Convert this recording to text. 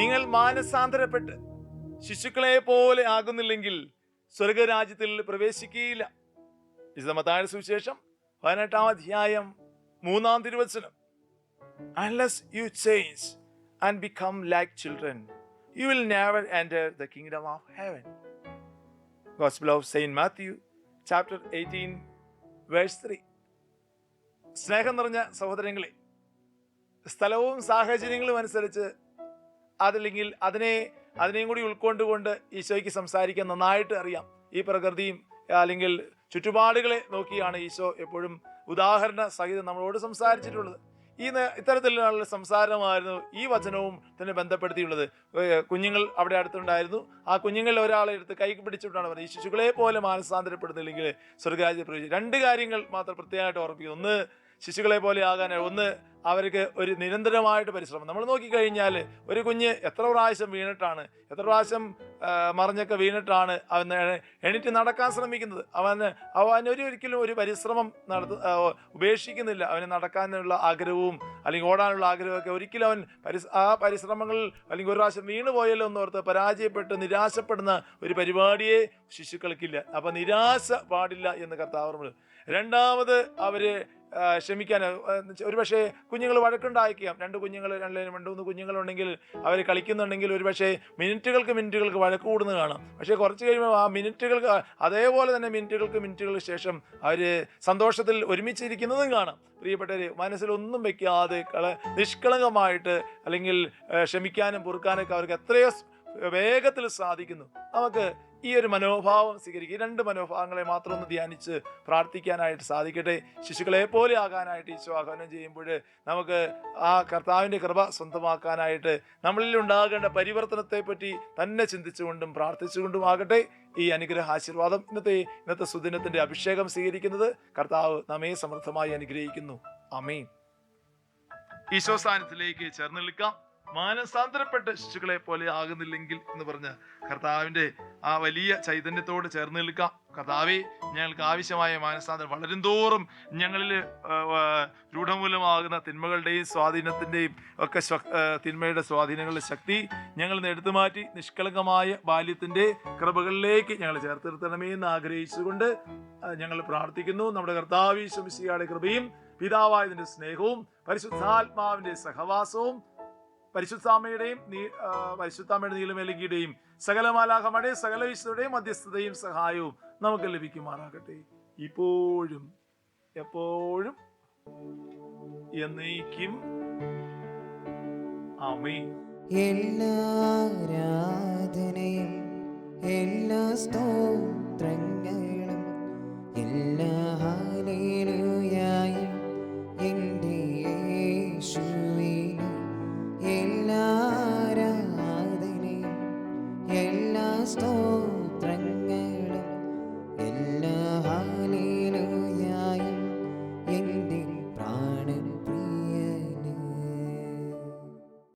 നിങ്ങൾ മാനസാന്തരപ്പെട്ട് ശിശുക്കളെ പോലെ ആകുന്നില്ലെങ്കിൽ സ്വർഗരാജ്യത്തിൽ പ്രവേശിക്കുകയില്ല. വിശദമത്തായ സുവിശേഷം പതിനെട്ടാം അധ്യായം മൂന്നാം തിരുവചനം. Unless you change and become like children you will never enter the kingdom of heaven Gospel of Saint Matthew chapter eighteen verse three സ്നേഹം നിറഞ്ഞ സഹോദരങ്ങളെ സ്ഥലവും സാഹചര്യങ്ങളും അനുസരിച്ച് അതല്ലെങ്കിൽ അതിനെ അതിനെയും കൂടി ഉൾക്കൊണ്ടുകൊണ്ട് ഈശോയ്ക്ക് സംസാരിക്കാൻ നന്നായിട്ട് അറിയാം. ഈ പ്രകൃതിയും അല്ലെങ്കിൽ ചുറ്റുപാടുകളെ നോക്കിയാണ് ഈശോ എപ്പോഴും ഉദാഹരണ സഹിതം നമ്മളോട് സംസാരിച്ചിട്ടുള്ളത്. ഈ ഇത്തരത്തിലുള്ള സംസാരമായിരുന്നു ഈ വചനവും തന്നെ ബന്ധപ്പെടുത്തിയുള്ളത്. കുഞ്ഞുങ്ങൾ അവിടെ അടുത്തുണ്ടായിരുന്നു. ആ കുഞ്ഞുങ്ങളിൽ ഒരാളെ എടുത്ത് കൈ പിടിച്ചിട്ടാണ് പറഞ്ഞത്. ഈ ശിശുക്കളെ പോലെ മാനസാന്തരപ്പെടുന്നില്ലെങ്കിൽ സ്വർഗരാജ്യ പ്രവേശിച്ചു രണ്ട് കാര്യങ്ങൾ മാത്രം പ്രത്യേകമായിട്ട് ഓർമ്മിക്കുന്നു ഒന്ന് ശിശുക്കളെ പോലെ ആകാനായി ഒന്ന് അവർക്ക് ഒരു നിരന്തരമായിട്ട് പരിശ്രമം. നമ്മൾ നോക്കിക്കഴിഞ്ഞാൽ ഒരു കുഞ്ഞ് എത്ര പ്രാവശ്യം വീണിട്ടാണ് എത്ര പ്രാവശ്യം മറിഞ്ഞൊക്കെ വീണിട്ടാണ് അവൻ എണീറ്റ് നടക്കാൻ ശ്രമിക്കുന്നത്. അവന് അവൻ ഒരു ഒരിക്കലും ഒരു പരിശ്രമം നടത്ത ഉപേക്ഷിക്കുന്നില്ല. അവന് നടക്കാനുള്ള ആഗ്രഹവും അല്ലെങ്കിൽ ഓടാനുള്ള ആഗ്രഹമൊക്കെ ഒരിക്കലും അവൻ പരിസ് ആ പരിശ്രമങ്ങളിൽ അല്ലെങ്കിൽ ഒരു പ്രാവശ്യം വീണ് പോയല്ലോ എന്നോർത്ത് പരാജയപ്പെട്ട് നിരാശപ്പെടുന്ന ഒരു പരിപാടിയെ ശിശുക്കൾക്കില്ല. അപ്പം നിരാശ പാടില്ല എന്ന് കർത്താവ്. രണ്ടാമത് അവർ ആ, ക്ഷമിക്കാൻ ഒരു പക്ഷേ കുഞ്ഞുങ്ങൾ വഴക്കുണ്ടായിരിക്കാം. രണ്ട് കുഞ്ഞുങ്ങൾ രണ്ട് രണ്ട് മൂന്ന് കുഞ്ഞുങ്ങളുണ്ടെങ്കിൽ അവർ കളിക്കുന്നുണ്ടെങ്കിൽ ഒരു പക്ഷേ മിനിറ്റുകൾക്ക് മിനിറ്റുകൾക്ക് വഴക്ക് കൂടുന്നത് കാണാം. പക്ഷേ കുറച്ച് കഴിയുമ്പോൾ ആ മിനിറ്റുകൾ അതേപോലെ തന്നെ മിനിറ്റുകൾക്ക് മിനിറ്റുകൾക്ക് ശേഷം അവർ സന്തോഷത്തിൽ ഒരുമിച്ചിരിക്കുന്നതും കാണാം. പ്രിയപ്പെട്ടവർ മനസ്സിലൊന്നും വെക്കാതെ കള നിഷ്കളങ്കമായിട്ട് അല്ലെങ്കിൽ ക്ഷമിക്കാനും പൊറുക്കാനൊക്കെ അവർക്ക് എത്രയോ വേഗത്തിൽ സാധിക്കുന്നു. നമുക്ക് ഈ ഒരു മനോഭാവം സ്വീകരിക്കുക ഈ രണ്ട് മനോഭാവങ്ങളെ മാത്രം ഒന്ന് ധ്യാനിച്ച് പ്രാർത്ഥിക്കാനായിട്ട് സാധിക്കട്ടെ. ശിശുക്കളെ പോലെ ആകാനായിട്ട് ഈശോ ആഹ്വാനം ചെയ്യുമ്പോൾ നമുക്ക് ആ കർത്താവിന്റെ കൃപ സ്വന്തമാക്കാനായിട്ട് നമ്മളിൽ ഉണ്ടാകേണ്ട പരിവർത്തനത്തെപ്പറ്റി തന്നെ ചിന്തിച്ചുകൊണ്ടും പ്രാർത്ഥിച്ചുകൊണ്ടും ആകട്ടെ. ഈ അനുഗ്രഹ ആശീർവാദം ഇന്നത്തെ ഇന്നത്തെ സുദിനത്തിന്റെ അഭിഷേകം സ്വീകരിക്കുന്നത് കർത്താവ് നമ്മെ സമൃദ്ധമായി അനുഗ്രഹിക്കുന്നു. അമീൻ ഈശോ സ്ഥാനത്തിലേക്ക് ചേർന്ന് നിൽക്കാം. മാനസാന്തരപ്പെട്ട ശിശുക്കളെ പോലെ ആകുന്നില്ലെങ്കിൽ എന്ന് പറഞ്ഞ് കർത്താവിന്റെ ആ വലിയ ചൈതന്യത്തോട് ചേർന്ന് നിൽക്കാം. കർത്താവെ ഞങ്ങൾക്ക് ആവശ്യമായ മാനസാന്തരം വളരും തോറും ഞങ്ങളിൽ രൂഢമൂലമാകുന്ന തിന്മകളുടെയും സ്വാധീനത്തിന്റെയും ഒക്കെ തിന്മയുടെ സ്വാധീനങ്ങളുടെ ശക്തി ഞങ്ങൾ എടുത്തു മാറ്റി നിഷ്കളങ്കമായ ബാല്യത്തിന്റെ കൃപകളിലേക്ക് ഞങ്ങൾ ചേർത്ത് നിർത്തണമേ എന്ന് ആഗ്രഹിച്ചുകൊണ്ട് ഞങ്ങൾ പ്രാർത്ഥിക്കുന്നു. നമ്മുടെ കർത്താവ് കൃപയും പിതാവായതിന്റെ സ്നേഹവും പരിശുദ്ധാത്മാവിന്റെ സഹവാസവും പരിശുദ്ധാമ്മയുടെയും നീ- ആ, പരിശുദ്ധാമ്മയുടെ നീലമേലങ്കിയുടെയും സകല സകല വിശുദ്ധയുടെയും മധ്യസ്ഥതയും സഹായവും നമുക്ക് ലഭിക്കുമാറാകട്ടെ. ഇപ്പോഴും എപ്പോഴും എന്നേക്കും. അമേ എല്ലാ ആരാധനയും I stole.